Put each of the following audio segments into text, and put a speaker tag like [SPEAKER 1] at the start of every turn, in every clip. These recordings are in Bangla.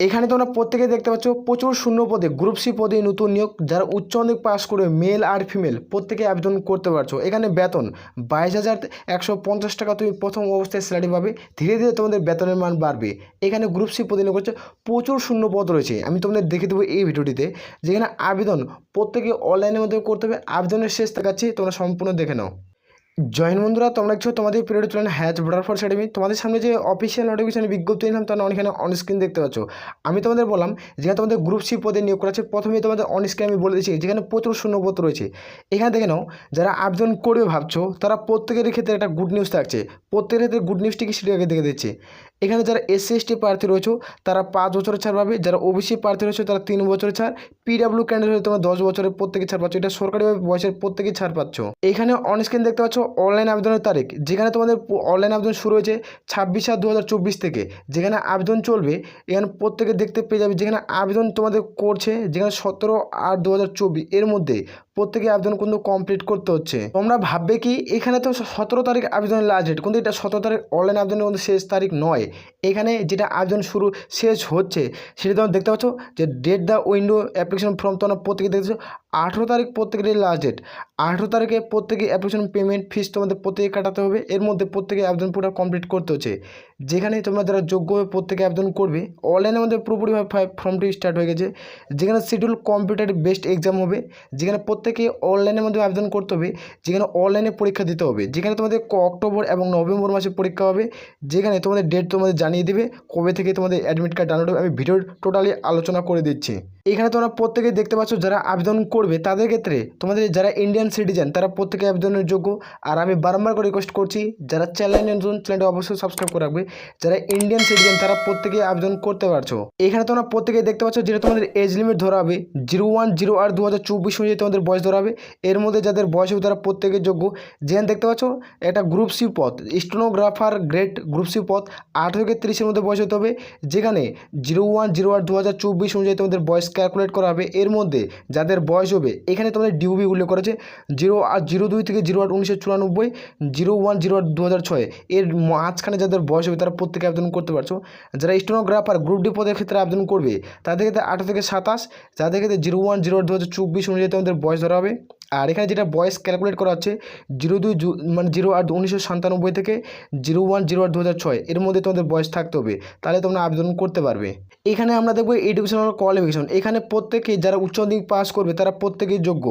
[SPEAKER 1] এখানে তোমরা প্রত্যেকে দেখতে পাচ্ছ প্রচুর শূন্য পদে গ্রুপ সি পদে নতুন নিয়োগ, যারা উচ্চ মাধ্যমিক পাস করে মেল আর ফিমেল প্রত্যেকে আবেদন করতে পারছ। এখানে বেতন, বাইশ হাজার একশো পঞ্চাশ টাকা তুমি প্রথম অবস্থায় স্যালারি পাবে, ধীরে ধীরে তোমাদের বেতনের মান বাড়বে। এখানে গ্রুপ সি পদে নিয়োগ করছে প্রচুর শূন্য পদ রয়েছে। আমি তোমাদের দেখে দেবো এই ভিডিওটিতে, যেখানে আবেদন প্রত্যেকে অনলাইনের মধ্যে করতে হবে। আবেদনের শেষ দেখাচ্ছি তোমরা সম্পূর্ণ দেখে নাও। জয়েন বন্ধুরা, তোমরা দেখছ তোমাদের পিরিয়ড চলেন হ্যাচ বর্ডার ফোর্স একাডেমি তোমাদের সামনে যে অফিসিয়াল নোটিফিকেশন বিজ্ঞপ্তি নিলাম তোমরা অনেকখানে অনস্ক্রিন দেখতে পাচ্ছ। আমি তোমাদের বললাম, যেখানে তোমাদের গ্রুপ সি পদে নিয়োগ করা আছে প্রথমে তোমাদের অনস্ক্রিন আমি বলে দিচ্ছি, যেখানে প্রচুর শূন্যপদ রয়েছে। এখানে দেখে নাও, যারা আবেদন করবে ভাবছ, তারা প্রত্যেকের ক্ষেত্রে একটা গুড নিউজ থাকছে। প্রত্যেকের ক্ষেত্রে গুড নিউজটি কি সেটা আগে দেখে দিচ্ছে। এখানে যারা এসসি এসটি প্রার্থী রয়েছে, তারা পাঁচ বছরের ছাড় পাবে। যারা ওবিসি প্রার্থী রয়েছে, তারা তিন বছরের ছাড়। পিডাব্লিউ ক্যান্ডিডেট হলে তোমরা দশ বছরের প্রত্যেকে ছাড় পাচ্ছ। এটা সরকারিভাবে বয়সের প্রত্যেকে ছাড় পাচ্ছ। এখানে অনস্ক্রিন দেখতে পাচ্ছ অনলাইন আবেদনের তারিখ। যেখানে তোমাদের অনলাইন আবেদন শুরু হয়েছে ছাব্বিশ সাত দু থেকে। যেখানে আবেদন চলবে, এখানে প্রত্যেকে দেখতে পেয়ে যাবে যেখানে আবেদন তোমাদের করছে, যেখানে সতেরো আট দু এর মধ্যে প্রত্যেকে আবেদন কিন্তু কমপ্লিট করতে হচ্ছে। তোমরা ভাববে কি, এখানে তো সতেরো তারিখ আবেদন লাস্ট ডেট কিন্তু এটা সতেরো তারিখ অনলাইন আবেদনের কিন্তু শেষ তারিখ নয়। এখানে যেটা আবেদন শুরু শেষ হচ্ছে, সেটা তোমরা দেখতে পাচ্ছ যে date the window application form তোমরা প্রত্যেকে দেখতে পাচ্ছ আঠেরো তারিখ প্রত্যেকের লাস্ট ডেট আঠেরো তারিখে প্রত্যেকে অ্যাপ্লিকেশন পেমেন্ট ফিস তোমাদের প্রত্যেকে কাটাতে হবে। এর মধ্যে প্রত্যেকে আবেদন পুরো কমপ্লিট করতে হচ্ছে। যেখানে তোমরা যারা যোগ্য হয়ে প্রত্যেকে আবেদন করবে অনলাইনের মধ্যে পুরোপুরিভাবে ফর্মটি স্টার্ট হয়ে গেছে। যেখানে শিডিউল কম্পিউটার বেস্ট এক্সাম হবে, যেখানে প্রত্যেকে অনলাইনের মধ্যে আবেদন করতে হবে, যেখানে অনলাইনে পরীক্ষা দিতে হবে। যেখানে তোমাদের অক্টোবর এবং নভেম্বর মাসে পরীক্ষা হবে, যেখানে তোমাদের ডেট তোমাদের জানিয়ে দেবে, কবে থেকে তোমাদের অ্যাডমিট কার্ড ডাউনলোড হবে। আমি ভিডিওর টোটালি আলোচনা করে দিচ্ছি। এখানে তোমরা প্রত্যেকে দেখতে পাচ্ছ, যারা আবেদন করবে তাদের ক্ষেত্রে তোমাদের যারা ইন্ডিয়ান সিটিজেন তারা প্রত্যেকে আবেদনের যোগ্য। আর আমি বারংবার করে রিকোয়েস্ট করছি, যারা চ্যানেল নতুন চ্যানেলটা অবশ্যই সাবস্ক্রাইব করে রাখবে। যারা ইন্ডিয়ান সিটিজেন তারা প্রত্যেকে আবেদন করতে পারছ। এখানে তোমরা প্রত্যেকে দেখতে পাচ্ছ যেটা তোমাদের এজ লিমিট ধরা হবে জিরো ওয়ান জিরো আট দু হাজার চব্বিশ অনুযায়ী তোমাদের বয়স ধরা হবে এর মধ্যে যাদের বয়স হবে, তারা প্রত্যেকের যোগ্য। যেখানে দেখতে পাচ্ছ, একটা গ্রুপ সি পদ স্টোনোগ্রাফার গ্রেড গ্রুপ সি পদ আঠেরো থেকে তিরিশের মধ্যে বয়স হতে হবে। যেখানে জিরো ওয়ান জিরো আট দু হাজার চব্বিশ অনুযায়ী তোমাদের বয়স ক্যালকুলেট করা হবে। এর মধ্যে যাদের বয়স হবে। এখানে তোমাদের ডিউবি উল্লেখ করেছে জিরো আট, জিরো দুই থেকে জিরো আট উনিশশো চুরানব্বই, জিরো ওয়ান, জিরো আট দু হাজার ছয়। এর মাঝখানে যাদের বয়স হবে তারা প্রত্যেকে আবেদন করতে পারছ। যারা স্টোনোগ্রাফার, গ্রুপ ডি পদের ক্ষেত্রে আবেদন করবে, তাদের ক্ষেত্রে আঠারো থেকে সাতাশ, যাদের ক্ষেত্রে জিরো ওয়ান, জিরো আট দু হাজার চব্বিশ অনুযায়ী তোমাদের বয়স ধরা হবে। আর এখানে যেটা বয়স ক্যালকুলেট করা হচ্ছে জিরো দুই মানে জিরো আট উনিশশো সাতানব্বই থেকে জিরো ওয়ান, জিরো আট দু হাজার ছয়, এর মধ্যে তোমাদের বয়স থাকতে হবে। তাহলে তোমরা আবেদন করতে পারবে। এখানে আমরা দেখব এডুকেশনাল কোয়ালিফিকেশন এখানে প্রত্যেকে যারা উচ্চ মাধ্যমিক পাস করবে, তারা প্রত্যেকেই যোগ্য।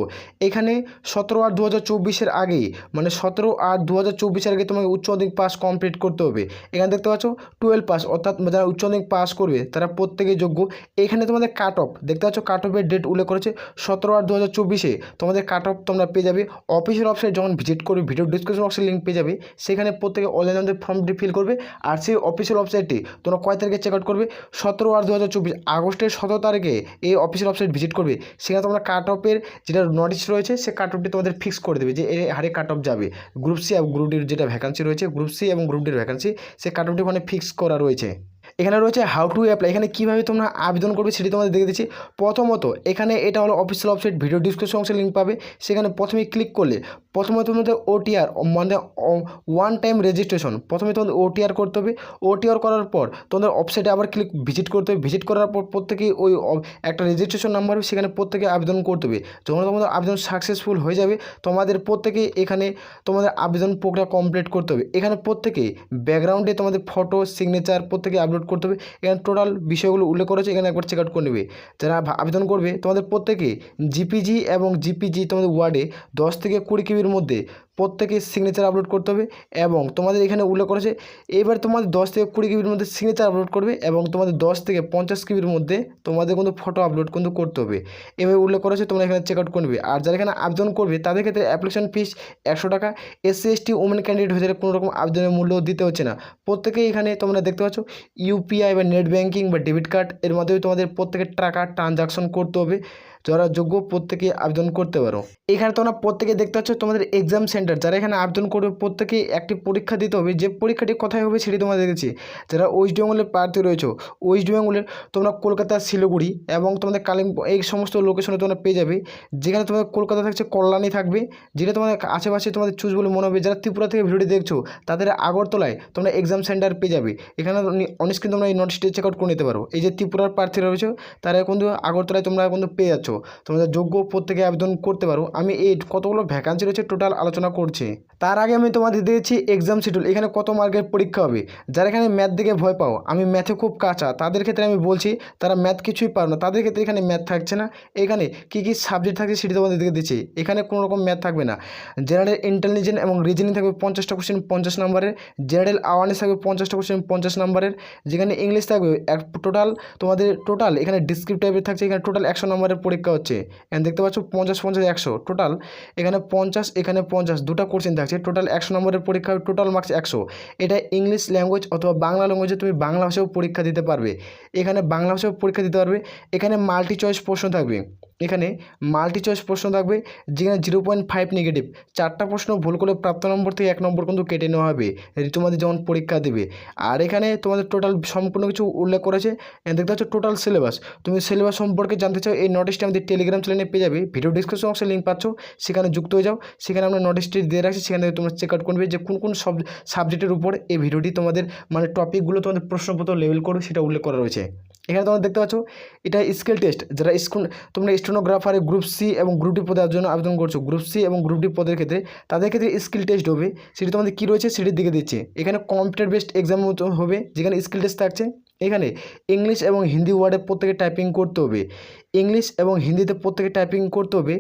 [SPEAKER 1] এখানে সতেরো আট দু হাজার চব্বিশের আগেই মানে সতেরো আট দু হাজার চব্বিশের আগে তোমাকে উচ্চ মাধ্যমিক পাস কমপ্লিট করতে হবে। এখানে দেখতে পাচ্ছ টুয়েলভ পাস অর্থাৎ যারা উচ্চ মাধ্যমিক পাস করবে, তারা প্রত্যেকেই যোগ্য। এখানে তোমাদের কাট অফ দেখতে পাচ্ছ কাট অফের ডেট উল্লেখ করেছে সতেরো আট দু হাজার চব্বিশে তোমাদের কাট অফ তোমরা পেয়ে যাবে। অফিসের ওয়েবসাইট যখন ভিজিট করবে ভিডিও ডিসক্রিপশন বক্সে লিঙ্ক পেয়ে যাবে। সেখানে প্রত্যেকে অনলাইন আমাদের ফর্মটি ফিল করবে। আর সেই অফিসিয়াল ওয়েবসাইটটি তোমরা কয় তারিখে চেক আউট করবে? সতেরো আট দু হাজার চব্বিশ আগস্টের সতেরো তারিখে এই অফিসিয়াল ওয়েবসাইট ভিজিট করবে। সেখানে তোমরা কাট অফের যেটা নোটিস রয়েছে, সে কাট অফটি তোমাদের ফিক্স করে দেবে যে এ হারে কাট অফ যাবে। গ্রুপ সি এবং গ্রুপ ডির যেটা ভ্যাকান্সি রয়েছে গ্রুপ সি এবং গ্রুপ ডির ভ্যাকান্সি সে কাট অফটি ওখানে ফিক্স করা রয়েছে। এখানে রয়েছে হাউ টু অ্যাপ্লাই এখানে কীভাবে তোমরা আবেদন করবে সেটি তোমাদের দেখে দিচ্ছি। প্রথমত, এখানে এটা হলো অফিসিয়াল ওয়েবসাইট ভিডিও ডিসক্রিপশন বক্সে লিঙ্ক পাবে। সেখানে প্রথমে ক্লিক করলে, প্রথমে তোমাদের ওটিআর মানে ওয়ান টাইম রেজিস্ট্রেশন প্রথমে তোমাদের ওটিআর করতে হবে। ওটিআর করার পর, তোমাদের ওয়েবসাইটে আবার ক্লিক ভিজিট করতে হবে। ভিজিট করার পর প্রত্যেকেই ওই একটা রেজিস্ট্রেশন নাম্বার হবে, সেখানে প্রত্যেকে আবেদন করতে হবে। যখন তোমাদের আবেদন সাকসেসফুল হয়ে যাবে, তোমাদের প্রত্যেকে এখানে তোমাদের আবেদন প্রক্রিয়া কমপ্লিট করতে হবে। এখানে প্রত্যেকেই ব্যাকগ্রাউন্ডে তোমাদের ফটো সিগনেচার প্রত্যেকে আপলোড করতে হবে। এখানে টোটাল বিষয়গুলো উল্লেখ করেছে এখানে একবার চেক আউট করে নেবে। যারা আবেদন করবে, তোমাদের প্রত্যেকে জিপিজি এবং জিপিজি তোমাদের ওয়ার্ডে দশ থেকে কুড়ি কিবির মধ্যে প্রত্যেকে সিগনেচার আপলোড করতে হবে এবং তোমাদের এখানে উল্লেখ করেছে, এবার তোমাদের দশ থেকে কুড়ি কিবির মধ্যে সিগনেচার আপলোড করবে এবং তোমাদের দশ থেকে পঞ্চাশ কিবির মধ্যে তোমাদের কিন্তু ফটো আপলোড কিন্তু করতে হবে। এভাবে উল্লেখ করেছে, তোমরা এখানে চেক আউট করবে। আর যারা এখানে আবেদন করবে, তাদের ক্ষেত্রে অ্যাপ্লিকেশন ফিস একশো টাকা। এসসি এসটি ওমেন ক্যান্ডিডেট হয়ে কোনো রকম আবেদনের মূল্য দিতে হচ্ছে না। প্রত্যেকেই এখানে তোমরা দেখতে পাচ্ছ ইউপিআই বা নেট ব্যাঙ্কিং বা ডেবিট কার্ড এর মাধ্যমে তোমাদের প্রত্যেকের টাকা ট্রানজাকশন করতে হবে। যারা যোগ্য প্রত্যেকে আবেদন করতে পারো। এখানে তোমরা প্রত্যেকে দেখতে পাচ্ছ তোমাদের এক্সাম সেন্টার যারা এখানে আবেদন করবে প্রত্যেকে একটি পরীক্ষা দিতে হবে। যে পরীক্ষাটি কোথায় হবে সেটি তোমরা দেখেছি। যারা ওয়েস্ট বেঙ্গলের প্রার্থী রয়েছে ওয়েস্ট বেঙ্গলের তোমরা কলকাতা, শিলিগুড়ি এবং তোমাদের কালিম্পং, এই সমস্ত লোকেশনে তোমরা পেয়ে যাবে। যেখানে তোমাদের কলকাতা থাকছে, কল্যাণী থাকবে। যেটা তোমাদের আশেপাশে তোমাদের চুজ বলে মনে হবে। যারা ত্রিপুরা থেকে ভিডিওটি দেখছ, তাদের আগরতলায় তোমরা এক্সাম সেন্টার পেয়ে যাবে। এখানে অনস্ক্রিন তোমরা এই নোটিশটি চেক আউট করে নিতে পারো। এই যে ত্রিপুরার প্রার্থী রয়েছে, তারা কিন্তু আগরতলায় তোমরা কিন্তু পেয়ে যাচ্ছ। তোমাদের যোগ্য প্রত্যেকে আবেদন করতে পারো। আমি এই কতগুলো ভ্যাকান্সি রয়েছে টোটাল আলোচনা করছি। তার আগে আমি তোমাদের দিয়েছি এক্সাম শিডিউল এখানে কত মার্কের পরীক্ষা হবে? যারা এখানে ম্যাথ দিকে ভয় পাও, আমি ম্যাথে খুব কাঁচা, তাদের ক্ষেত্রে আমি বলছি, তারা ম্যাথ কিছুই পারো না। তাদের ক্ষেত্রে এখানে ম্যাথ থাকছে না। এখানে কী কী সাবজেক্ট থাকছে সেটি তোমাদের দিকে দিচ্ছি। এখানে কোনো রকম ম্যাথ থাকবে না। জেনারেল ইন্টেলিজেন্স এবং রিজনিং থাকবে পঞ্চাশটা কোশ্চেন পঞ্চাশ নম্বরের। জেনারেল অ্যাওয়ারনেস থাকবে পঞ্চাশটা কোশ্চেন পঞ্চাশ নম্বরের। যেখানে ইংলিশ থাকবে এক টোটাল তোমাদের টোটাল এখানে ডিসক্রিপ টাইপের থাকছে। এখানে টোটাল একশো নম্বরের পরীক্ষা হচ্ছে। এখানে দেখতে পাচ্ছ পঞ্চাশ পঞ্চাশ, একশো টোটাল এখানে পঞ্চাশ এখানে পঞ্চাশ দুটা কোশ্চেন থাকছে। টোটাল একশো নম্বরের পরীক্ষা টোটাল মার্কস একশো। এটা ইংলিশ ল্যাঙ্গুয়েজ অথবা বাংলা ল্যাঙ্গুয়েজে তুমি বাংলা ভাষাও পরীক্ষা দিতে পারবে। এখানে বাংলা ভাষাও পরীক্ষা দিতে পারবে। এখানে মাল্টি চয়েস প্রশ্ন থাকবে। এখানে মাল্টি চয়েস প্রশ্ন থাকবে, যেখানে জিরো পয়েন্ট ফাইভ নেগেটিভ চারটা প্রশ্ন ভুল করলে প্রাপ্ত নম্বর থেকে এক নম্বর কিন্তু কেটে নেওয়া হবে। তোমাদের যেমন পরীক্ষা দেবে। আর এখানে তোমাদের টোটাল সম্পূর্ণ কিছু উল্লেখ করেছে দেখতে পাচ্ছ টোটাল সিলেবাস তুমি সিলেবাস সম্পর্কে জানতে চাও, এই নোটিশটি আমাদের টেলিগ্রাম চ্যানেলে পেয়ে যাবে। ভিডিও ডিসক্রিপশন বক্সে লিঙ্ক পাচ্ছ। সেখানে যুক্ত হয়ে যাও। সেখানে আমরা নোটিশটি দিয়ে রাখছি। সেখানে তোমরা চেক আউট করবে যে কোন কোন সব সাবজেক্টের উপর এই ভিডিওটি তোমাদের মানে টপিকগুলো তোমাদের প্রশ্নপত্র লেভেল করবে, সেটা উল্লেখ করা রয়েছে। এখানে তোমরা দেখতে পাচ্ছ, এটা স্কেল টেস্ট, যারা স্কুল তোমরা স্টেনোগ্রাফারে গ্রুপ সি এবং গ্রুপ ডি পদের জন্য আবেদন করছ। গ্রুপ সি এবং গ্রুপ ডি পদের ক্ষেত্রে, তাদের ক্ষেত্রে স্কিল টেস্ট হবে। সেটি তোমাদের কী রয়েছে সেটির দিকে দিচ্ছে। এখানে কম্পিউটার বেসড এক্সাম হবে, যেখানে স্কিল টেস্ট থাকছে। এখানে ইংলিশ এবং হিন্দি ওয়ার্ডে প্রত্যেকে টাইপিং করতে হবে। ইংলিশ এবং হিন্দিতে প্রত্যেকে টাইপিং করতে হবে।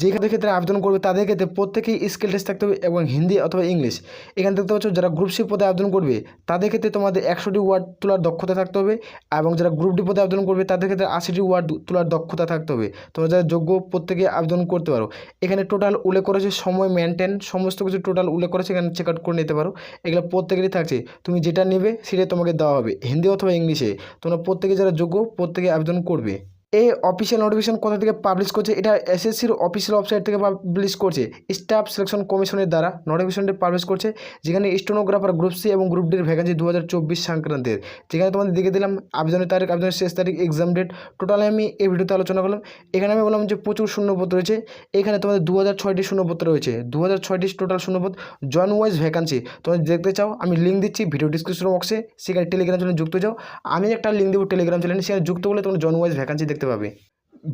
[SPEAKER 1] যেখানে ক্ষেত্রে আবেদন করবে, তাদের ক্ষেত্রে প্রত্যেকেই স্কিল টেস্ট থাকতে হবে এবং হিন্দি অথবা ইংলিশ। এখানে দেখতে পাচ্ছ, যারা গ্রুপ সি পদে আবেদন করবে, তাদের ক্ষেত্রে তোমাদের একশোটি ওয়ার্ড তোলার দক্ষতা থাকতে হবে এবং যারা গ্রুপ ডি পদে আবেদন করবে, তাদের ক্ষেত্রে আশিটি ওয়ার্ড তোলার দক্ষতা থাকতে হবে। তোমরা যারা যোগ্য প্রত্যেকে আবেদন করতে পারো। এখানে টোটাল উল্লেখ করেছে সময় মেনটেন সমস্ত কিছু টোটাল উল্লেখ করেছে এখানে চেক আউট করে নিতে পারো। এগুলো প্রত্যেকেরই থাকছে। তুমি যেটা নেবে, সেটাই তোমাকে দেওয়া হবে, হিন্দি অথবা ইংলিশে। তোমরা প্রত্যেকে যারা যোগ্য, প্রত্যেকে আবেদন করবে। এই অফিসিয়াল নোটিফিকেশন কোথা থেকে পাবলিশ করছে? এটা এসএসসির অফিসিয়াল ওয়েবসাইট থেকে পাবলিশ করছে। স্টাফ সিলেকশন কমিশনের দ্বারা নোটিফিকেশনটি পাবলিশ করছে, যেখানে স্টোনোগ্রাফার গ্রুপ সি এবং গ্রুপ ডির ভ্যাকেন্সি দু হাজার চব্বিশ সংক্রান্তের। যেখানে তোমাদের দেখে দিলাম, আবেদনের তারিখ, আবেদনের শেষ তারিখ এক্সাম ডেট টোটালি আমি এই ভিডিওতে আলোচনা করলাম। এখানে আমি বললাম যে প্রচুর শূন্যপত্র রয়েছে। এখানে তোমাদের দু হাজার ছয়টি শূন্যপত্র রয়েছে। দু হাজার ছয়টি টোটাল শূন্যপত্র জন ওয়াইজ ভ্যাকান্সি তোমরা দেখতে চাও, আমি লিঙ্ক দিচ্ছি ভিডিও ডিসক্রিপশন বক্সে সেখানে টেলিগ্রাম চ্যানেলে যুক্ত যাও। আমি একটা লিঙ্ক দেবো টেলিগ্রাম চ্যানেলে সেখানে যুক্ত করলে তোমরা জন ওয়াইজ ভ্যাকান্সি দেখতে পাবে।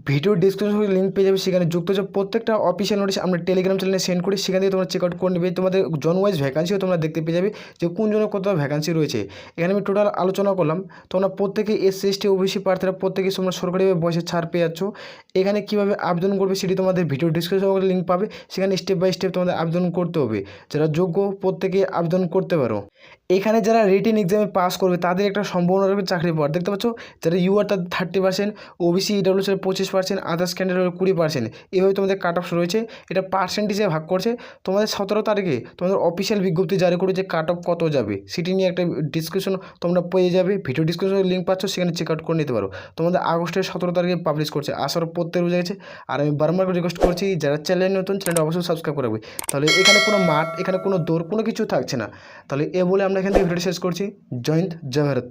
[SPEAKER 1] ভিডিও ডিসক্রিপশনে লিঙ্ক পেয়ে যাবে, সেখানে যুক্ত হচ্ছে প্রত্যেকটা অফিসিয়াল নোটিশ আমরা টেলিগ্রাম চ্যানেলে সেন্ড করি, সেখান থেকে তোমরা চেক আউট করে নেবে। তোমাদের জন ওয়াইজ ভ্যাকান্সিও তোমরা দেখতে পেয়ে যাবে যে কোন জনের কত ভ্যাকান্সি রয়েছে। এখানে আমি টোটাল আলোচনা করলাম। তোমরা প্রত্যেকে এসসি এসটি ওবিসি প্রার্থীরা প্রত্যেকে তোমরা সরকারিভাবে বয়সে ছাড় পেয়ে যাচ্ছ। এখানে কীভাবে আবেদন করবে সেটি তোমাদের ভিডিও ডিসক্রিপশনে লিঙ্ক পাবে। সেখানে স্টেপ বাই স্টেপ তোমাদের আবেদন করতে হবে। যারা যোগ্য, প্রত্যেকে আবেদন করতে পারো। এখানে যারা রিটেন এক্সামে পাস করবে, তাদের একটা সম্ভাবনা রয়েছে চাকরি পাওয়ার দেখতে পাচ্ছ, যারা ইউআর তাদের থার্টি পার্সেন্ট ওবিসি ইডব্লিউসি পঁচিশ পার্সেন্ট আদার্স ক্যান্ডিডেট কুড়ি পার্সেন্ট এভাবে তোমাদের কাট অফ রয়েছে। এটা পার্সেন্টেজে ভাগ করছে। তোমাদের সতেরো তারিখে তোমাদের অফিসিয়াল বিজ্ঞপ্তি জারি করে যে কাট অফ কত যাবে। সেটি নিয়ে একটা ডিসক্রিপশন তোমরা পেয়ে যাবে। ভিডিও ডিসক্রিপশনের লিঙ্ক পাচ্ছ, সেখানে চেক আউট করে নিতে পারো। তোমাদের আগস্টের সতেরো তারিখে পাবলিশ করছে। আসার প্রত্যেক বুঝে গেছে। আর আমি বারবার রিকোয়েস্ট করছি, যারা চ্যানেল নতুন চ্যানেলটা অবশ্যই সাবস্ক্রাইব করে তাহলে এখানে কোনো মাঠ, এখানে কোনো দৌড়, কোনো কিছু থাকছে না। তাহলে এ বলে আমরা এখান থেকে ভিডিও শেষ করছি। জয় ভারত।